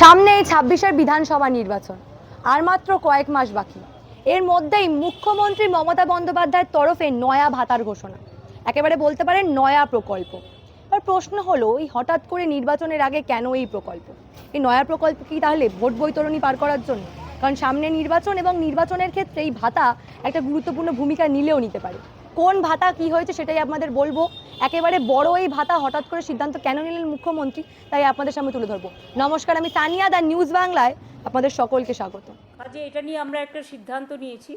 সামনে এই ছাব্বিশের বিধানসভা নির্বাচন, আর মাত্র কয়েক মাস বাকি। এর মধ্যেই মুখ্যমন্ত্রী মমতা বন্দ্যোপাধ্যায়ের তরফে নয়া ভাতার ঘোষণা। একেবারে বলতে পারেন নয়া প্রকল্প। এবার প্রশ্ন হলো, এই হঠাৎ করে নির্বাচনের আগে কেন এই প্রকল্প? এই নয়া প্রকল্প কি তাহলে ভোট বৈতরণী পার করার জন্য? কারণ সামনে নির্বাচন এবং নির্বাচনের ক্ষেত্রে এই ভাতা একটা গুরুত্বপূর্ণ ভূমিকা নিলেও নিতে পারে। কোন ভাতা কি হয়েছে সেটাই আপনাদের বলব। একেবারে বড় এই ভাতা হঠাৎ করে সিদ্ধান্ত কেন নিলেন মুখ্যমন্ত্রী, তাই আপনাদের সামনে তুলে ধরবো। নমস্কার, আমি তানিয়া দা নিউজ বাংলায়, আপনাদের সকলকে স্বাগত। কাজে এটা নিয়ে আমরা একটা সিদ্ধান্ত নিয়েছি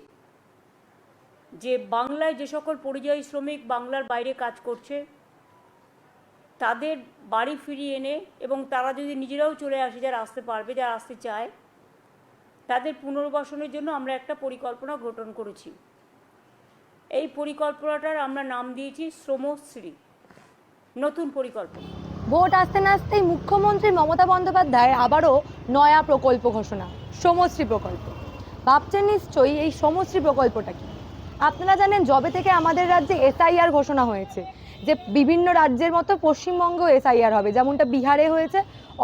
যে বাংলায় যে সকল পরিযায়ী শ্রমিক বাংলার বাইরে কাজ করছে, তাদের বাড়ি ফিরিয়ে এনে এবং তারা যদি নিজেরাও চলে আসে, যারা আসতে পারবে, যারা আসতে চায়, তাদের পুনর্বাসনের জন্য আমরা একটা পরিকল্পনা গঠন করেছি। এই পরিকল্পনাটার আমরা নাম দিয়েছি শ্রমশ্রী। নতুন পরিকল্পনা। ভোট আসতে না আসতেই মুখ্যমন্ত্রী মমতা বন্দ্যোপাধ্যায় আবারও নয়া প্রকল্প ঘোষণা সমশ্রী প্রকল্প। ভাবছেন নিশ্চয়ই এই সমশ্রী প্রকল্পটা কি? আপনারা জানেন জবে থেকে আমাদের রাজ্যে এসআইআর ঘোষণা হয়েছে, যে বিভিন্ন রাজ্যের মতো পশ্চিমবঙ্গেও এসআইআর হবে, যেমনটা বিহারে হয়েছে,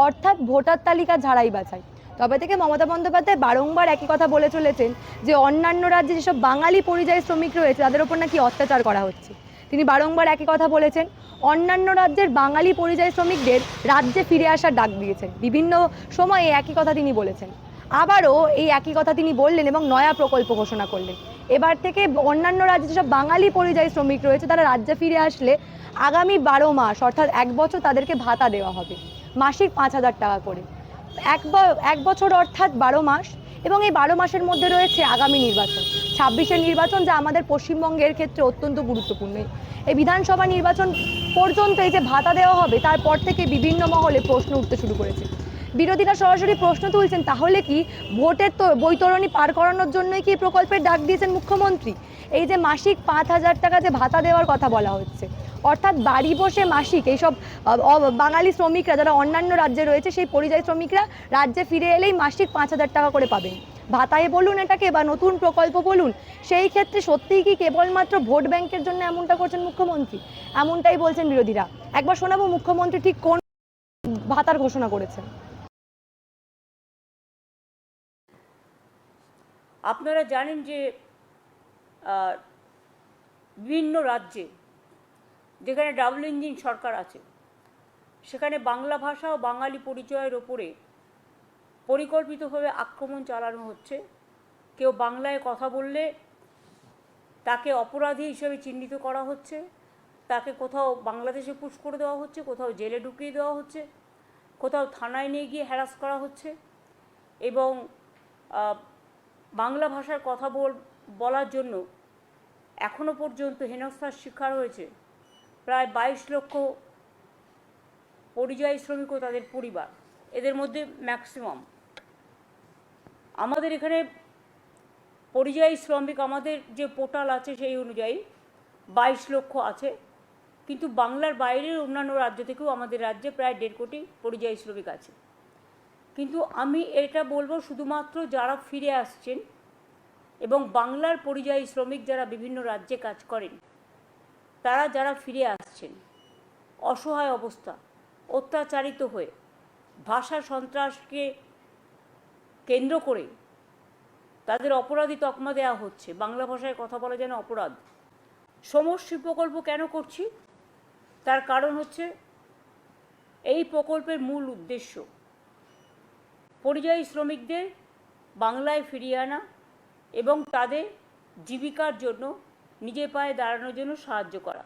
অর্থাৎ ভোটার তালিকা ঝাড়াই বাছাই। তবে থেকে মমতা বন্দ্যোপাধ্যায় বারংবার একই কথা বলে চলেছেন যে অন্যান্য রাজ্যে যেসব বাঙালি পরিযায়ী শ্রমিক রয়েছে, তাদের ওপর নাকি অত্যাচার করা হচ্ছে। তিনি বারংবার একই কথা বলেছেন, অন্যান্য রাজ্যের বাঙালি পরিযায়ী শ্রমিকদের রাজ্যে ফিরে আসার ডাক দিয়েছেন। বিভিন্ন সময়ে একই কথা তিনি বলেছেন। আবারও এই একই কথা তিনি বললেন এবং নয়া প্রকল্প ঘোষণা করলেন। এবার থেকে অন্যান্য রাজ্যে যেসব বাঙালি পরিযায়ী শ্রমিক রয়েছে, তারা রাজ্যে ফিরে আসলে আগামী বারো মাস, অর্থাৎ এক বছর তাদেরকে ভাতা দেওয়া হবে। মাসিক পাঁচ হাজার টাকা করে। এক এক বছর অর্থাৎ বারো মাস এবং এই বারো মাসের মধ্যে রয়েছে আগামী নির্বাচন। ছাব্বিশের নির্বাচন যা আমাদের পশ্চিমবঙ্গের ক্ষেত্রে অত্যন্ত গুরুত্বপূর্ণ। এই বিধানসভা নির্বাচন পর্যন্ত এই যে ভাতা দেওয়া হবে, তারপর থেকে বিভিন্ন মহলে প্রশ্ন উঠতে শুরু করেছে। বিরোধীরা সরাসরি প্রশ্ন তুলছেন, তাহলে কি ভোটের তো বৈতরণী পার করানোর জন্যই কি প্রকল্পের ডাক দিয়েছেন মুখ্যমন্ত্রী? এই যে মাসিক পাঁচ হাজার টাকা যে ভাতা দেওয়ার কথা বলা হচ্ছে অর্থাৎ বাড়ি বসে মাসিক এইসব বাঙালি শ্রমিকরা যারা অন্যান্য রাজ্যে রয়েছে, সেই পরিযায়ী শ্রমিকরা রাজ্যে ফিরে এলেই মাসিক পাঁচ হাজার টাকা করে পাবেন। ভাতায় বলুন এটাকে বা নতুন প্রকল্প বলুন, সেই ক্ষেত্রে সত্যিই কি কেবলমাত্র ভোট ব্যাংকের জন্য এমনটা করছেন মুখ্যমন্ত্রী? এমনটাই বলছেন বিরোধীরা। একবার শোনাবো মুখ্যমন্ত্রী ঠিক কোন ভাতার ঘোষণা করেছেন। আপনারা জানেন যে বিভিন্ন রাজ্যে যেখানে ডাবল ইঞ্জিন সরকার আছে, সেখানে বাংলা ভাষা ও বাঙালি পরিচয়ের ওপরে পরিকল্পিতভাবে আক্রমণ চালানো হচ্ছে। কেউ বাংলায় কথা বললে তাকে অপরাধী হিসেবে চিহ্নিত করা হচ্ছে, তাকে কোথাও বাংলাদেশে পুশ করে দেওয়া হচ্ছে, কোথাও জেলে ঢুকিয়ে দেওয়া হচ্ছে, কোথাও থানায় নিয়ে গিয়ে হ্যারাস করা হচ্ছে এবং বাংলা ভাষার কথা বল, বলার জন্য এখনও পর্যন্ত হেনস্থার শিকার হয়েছে। প্রায় বাইশ লক্ষ পরিযায়ী শ্রমিক ও তাদের পরিবার। এদের মধ্যে ম্যাক্সিমাম আমাদের এখানে পরিযায়ী শ্রমিক আমাদের যে পোর্টাল আছে সেই অনুযায়ী বাইশ লক্ষ আছে। কিন্তু বাংলার বাইরের অন্যান্য রাজ্য থেকেও আমাদের রাজ্যে প্রায় দেড় কোটি পরিযায়ী শ্রমিক আছে। কিন্তু আমি এটা বলব শুধুমাত্র যারা ফিরে আসছেন এবং বাংলার পরিযায়ী শ্রমিক যারা বিভিন্ন রাজ্যে কাজ করেন তারা যারা ফিরে আসছেন, অসহায় অবস্থা, অত্যাচারিত হয়ে ভাষা সন্ত্রাসকে কেন্দ্র করে তাদের অপরাধী তকমা দেওয়া হচ্ছে। বাংলা ভাষায় কথা বলা যেন অপরাধ। সমষ্টি প্রকল্প কেন করছি? তার কারণ হচ্ছে এই প্রকল্পের মূল উদ্দেশ্য। পরিযায়ী শ্রমিকদের বাংলায় ফিরিয়ে আনা এবং তাদের জীবিকার জন্য নিজের পায়ে দাঁড়ানোর জন্য সাহায্য করা।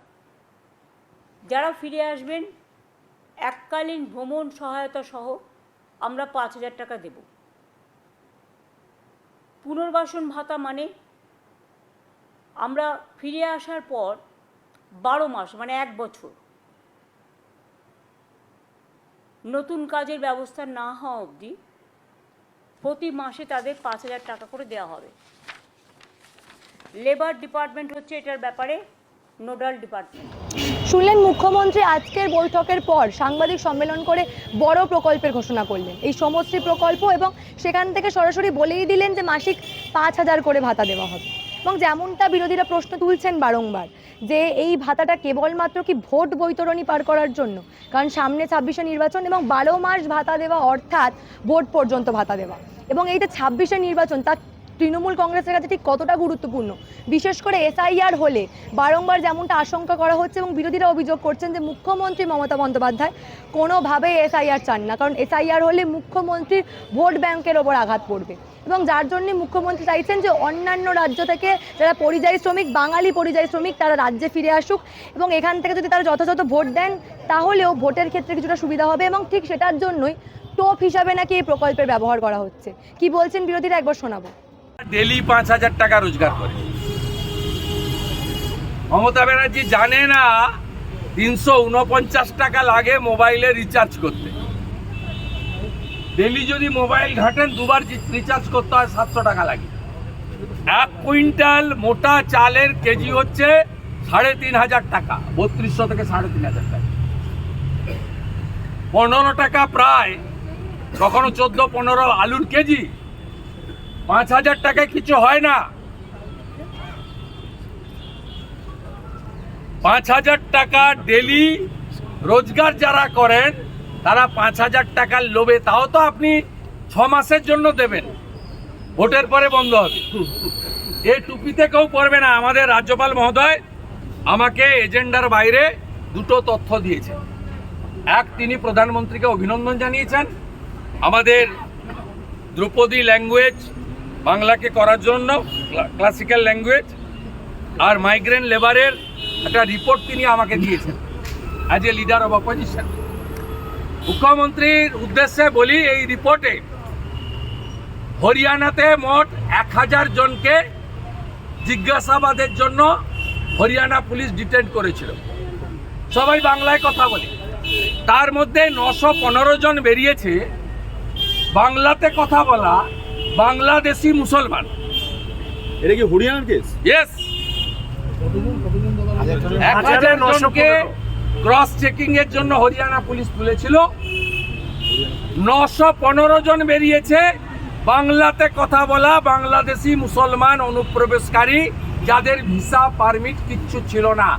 যারা ফিরে আসবেন, এককালীন ভ্রমণ সহায়তা সহ আমরা পাঁচ হাজার টাকা দেব। পুনর্বাসন ভাতা মানে আমরা ফিরে আসার পর বারো মাস মানে এক বছর নতুন কাজের ব্যবস্থা না হওয়া অবধি প্রতি মাসে তাদের পাঁচ হাজার টাকা করে দেওয়া হবে। লেবার ডিপার্টমেন্ট হচ্ছে এটার ব্যাপারে নোডাল ডিপার্টমেন্ট। শুনলেন মুখ্যমন্ত্রী আজকের বৈঠকের পর সাংবাদিক সম্মেলন করে বড় প্রকল্পের ঘোষণা করলেন। এই সমশ্রী প্রকল্প এবং সেখান থেকে সরাসরি বলেই দিলেন যে মাসিক পাঁচ হাজার করে ভাতা দেওয়া হবে। এবং যেমনটা বিরোধীরা প্রশ্ন তুলছেন বারংবার, যে এই ভাতাটা কেবলমাত্র কি ভোট বৈতরণী পার করার জন্য? কারণ সামনে ছাব্বিশে নির্বাচন এবং বারো মাস ভাতা দেওয়া অর্থাৎ ভোট পর্যন্ত ভাতা দেওয়া। এবং এই যে ছাব্বিশে নির্বাচন তা তৃণমূল কংগ্রেসের কাছে ঠিক কতটা গুরুত্বপূর্ণ? বিশেষ করে এসআইআর হলে বারংবার যেমনটা আশঙ্কা করা হচ্ছে এবং বিরোধীরা অভিযোগ করছেন যে মুখ্যমন্ত্রী মমতা বন্দ্যোপাধ্যায় কোনোভাবেই এসআইআর চান না। কারণ এসআইআর হলে মুখ্যমন্ত্রীর ভোট ব্যাংকের ওপর আঘাত পড়বে এবং যার জন্য মুখ্যমন্ত্রী চাইছেন যে অন্যান্য রাজ্য থেকে যারা পরিযায়ী শ্রমিক, বাঙালি পরিযায়ী শ্রমিক, তারা রাজ্যে ফিরে আসুক এবং এখান থেকে যদি তারা যথাযথ ভোট দেন, তাহলেও ভোটের ক্ষেত্রে কিছুটা সুবিধা হবে এবং ঠিক সেটার জন্যই টোপ হিসাবে নাকি এই প্রকল্পের ব্যবহার করা হচ্ছে। কি বলছেন বিরোধীরা? একবার শোনাবো। ডেলি পাঁচ হাজার টাকা রোজগার করে। মমতা ব্যানার্জি জানে না তিনশো উনপঞ্চাশ টাকা লাগে মোবাইলে রিচার্জ করতে। ডেলি যদি মোবাইল ঘাটেন, দুবার রিচার্জ করতে হয় সাতশো টাকা লাগে। এক কুইন্টাল মোটা চালের কেজি হচ্ছে সাড়ে তিন হাজার টাকা, বত্রিশশো থেকে সাড়ে তিন হাজার টাকা। পনেরো টাকা প্রায়, কখনো চোদ্দ পনেরো আলুর কেজি পাঁচ হাজার টাকায় কিছু হয় না। পাঁচ হাজার টাকা ডেলি রোজগার যারা করেন, তারা পাঁচ হাজার টাকার লোভে, তাও তো আপনি ছ মাসের জন্য দেবেন। ভোটের পরে বন্ধ হবে। এ টুপিতে কেউ পড়বে না। আমাদের রাজ্যপাল মহোদয় আমাকে এজেন্ডার বাইরে দুটো তথ্য দিয়েছেন। এক, তিনি প্রধানমন্ত্রীকে অভিনন্দন জানিয়েছেন। আমাদের দ্রৌপদী ল্যাঙ্গুয়েজ বাংলাকে করার জন্য ক্লাসিক্যাল ল্যাঙ্গুয়েজ আর মাইগ্রেন লেবারের একটা রিপোর্ট তিনি আমাকে দিয়েছেন। As a leader of opposition মুখ্যমন্ত্রীর উদ্দেশ্যে বলি, এই রিপোর্টে হরিয়ানাতে মোট এক হাজার জনকে জিজ্ঞাসাবাদের জন্য হরিয়ানা পুলিশ ডিটেন্ড করেছিল। সবাই বাংলায় কথা বলে। তার মধ্যে নশো পনেরো জন বেরিয়েছে। বাংলাতে কথা বলা বাংলাদেশি মুসলমান। এটা কি হরিয়ানার কেস? ইয়েস এক হাজার জনকে ক্রস চেকিং এর জন্য হরিয়ানা পুলিশ তুলেছিল। নশো পনেরো জন বেরিয়েছে। বাংলাতে কথা বলা বাংলাদেশি মুসলমান অনুপ্রবেশকারী যাদের ভিসা পারমিট কিচ্ছু ছিল না।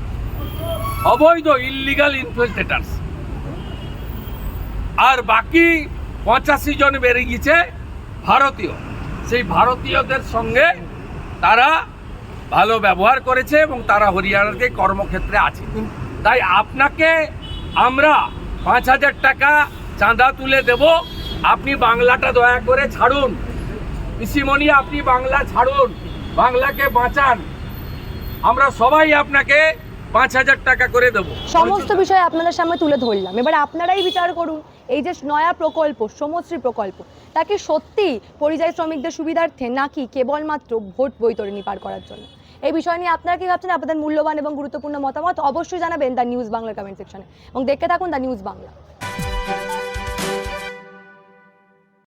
অবৈধ ইলিগাল ইনফিল্ট্রেটার্স আর বাকি পঁচাশি জন বেরিয়ে গেছে ভারতীয়। সেই ভারতীয়দের সঙ্গে তারা ভালো ব্যবহার করেছে এবং তারা হরিয়ানাতে কর্মক্ষেত্রে আছে। তাই আপনাকে আমরা পাঁচ হাজার টাকা চাঁদা তুলে দেব। আপনি বাংলাটা দয়া করে ছাড়ুন। পিসিমণি, আপনি বাংলা ছাড়ুন। বাংলাকে বাঁচান। আমরা সবাই আপনাকে পাঁচ হাজার টাকা করে দেবো। সমস্ত বিষয় আপনাদের সামনে তুলে ধরলাম। এবার আপনারাই বিচার করুন। এই যে নয়া প্রকল্প, সমশ্রী প্রকল্প, তাকে সত্যিই পরিযায়ী শ্রমিকদের সুবিধার্থে নাকি কেবলমাত্র ভোট বৈতরণী পার করার জন্য? এই বিষয় নিয়ে আপনারা কি ভাবছেন? আপনাদের মূল্যবান এবং গুরুত্বপূর্ণ মতামত অবশ্যই জানাবেন দ্য নিউজ বাংলা কমেন্ট সেকশনে এবং দেখতে থাকুন দ্য নিউজ বাংলা।